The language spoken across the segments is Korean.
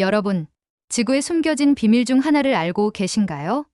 여러분, 지구에 숨겨진 비밀 중 하나를 알고 계신가요?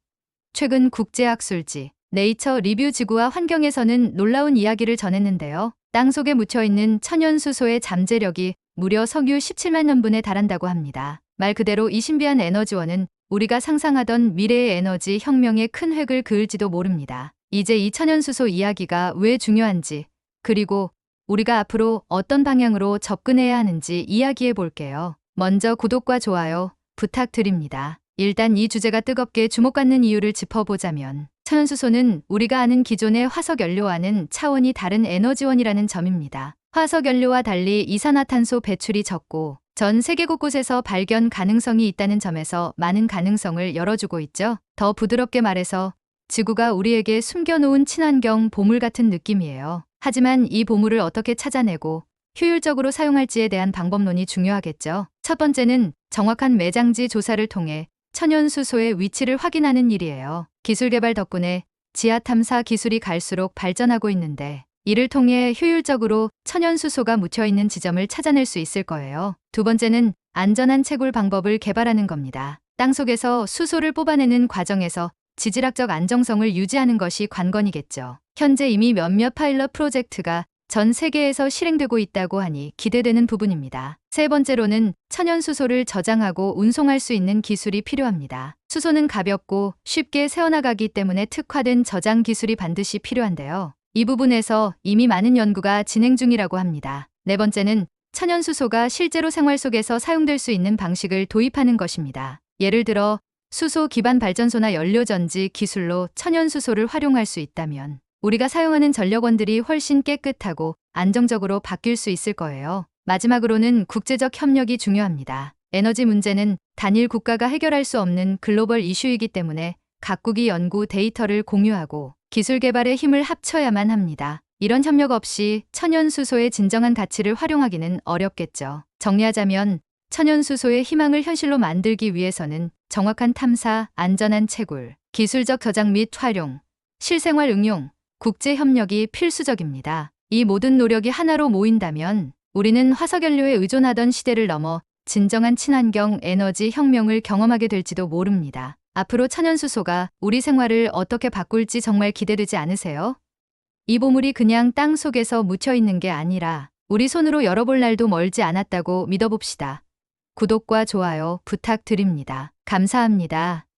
최근 국제학술지 네이처 리뷰 지구와 환경에서는 놀라운 이야기를 전했는데요. 땅 속에 묻혀 있는 천연 수소의 잠재력이 무려 석유 17만 년분에 달한다고 합니다. 말 그대로 이 신비한 에너지원은 우리가 상상하던 미래의 에너지 혁명의 큰 획을 그을지도 모릅니다. 이제 이 천연 수소 이야기가 왜 중요한지, 그리고 우리가 앞으로 어떤 방향으로 접근해야 하는지 이야기해 볼게요. 먼저 구독과 좋아요 부탁드립니다. 일단 이 주제가 뜨겁게 주목받는 이유를 짚어보자면 천연수소는 우리가 아는 기존의 화석 연료와는 차원이 다른 에너지원이라는 점입니다. 화석 연료와 달리 이산화탄소 배출이 적고 전 세계 곳곳에서 발견 가능성이 있다는 점에서 많은 가능성을 열어주고 있죠. 더 부드럽게 말해서 지구가 우리에게 숨겨놓은 친환경 보물 같은 느낌이에요. 하지만 이 보물을 어떻게 찾아내고 효율적으로 사용할지에 대한 방법론이 중요하겠죠. 첫 번째는 정확한 매장지 조사를 통해 천연수소의 위치를 확인하는 일이에요. 기술 개발 덕분에 지하 탐사 기술이 갈수록 발전하고 있는데 이를 통해 효율적으로 천연수소가 묻혀 있는 지점을 찾아낼 수 있을 거예요. 두 번째는 안전한 채굴 방법을 개발하는 겁니다. 땅 속에서 수소를 뽑아내는 과정에서 지질학적 안정성을 유지하는 것이 관건이겠죠. 현재 이미 몇몇 파일럿 프로젝트가 전 세계에서 실행되고 있다고 하니 기대되는 부분입니다. 세 번째로는 천연수소를 저장하고 운송할 수 있는 기술이 필요합니다. 수소는 가볍고 쉽게 새어나가기 때문에 특화된 저장 기술이 반드시 필요한데요. 이 부분에서 이미 많은 연구가 진행 중이라고 합니다. 네 번째는 천연수소가 실제로 생활 속에서 사용될 수 있는 방식을 도입하는 것입니다. 예를 들어 수소 기반 발전소나 연료전지 기술로 천연수소를 활용할 수 있다면 우리가 사용하는 전력원들이 훨씬 깨끗하고 안정적으로 바뀔 수 있을 거예요. 마지막으로는 국제적 협력이 중요합니다. 에너지 문제는 단일 국가가 해결할 수 없는 글로벌 이슈이기 때문에 각국이 연구 데이터를 공유하고 기술 개발에 힘을 합쳐야만 합니다. 이런 협력 없이 천연수소의 진정한 가치를 활용하기는 어렵겠죠. 정리하자면 천연수소의 희망을 현실로 만들기 위해서는 정확한 탐사, 안전한 채굴, 기술적 저장 및 활용, 실생활 응용, 국제 협력이 필수적입니다. 이 모든 노력이 하나로 모인다면 우리는 화석연료에 의존하던 시대를 넘어 진정한 친환경 에너지 혁명을 경험하게 될지도 모릅니다. 앞으로 천연수소가 우리 생활을 어떻게 바꿀지 정말 기대되지 않으세요? 이 보물이 그냥 땅 속에서 묻혀 있는 게 아니라 우리 손으로 열어볼 날도 멀지 않았다고 믿어봅시다. 구독과 좋아요 부탁드립니다. 감사합니다.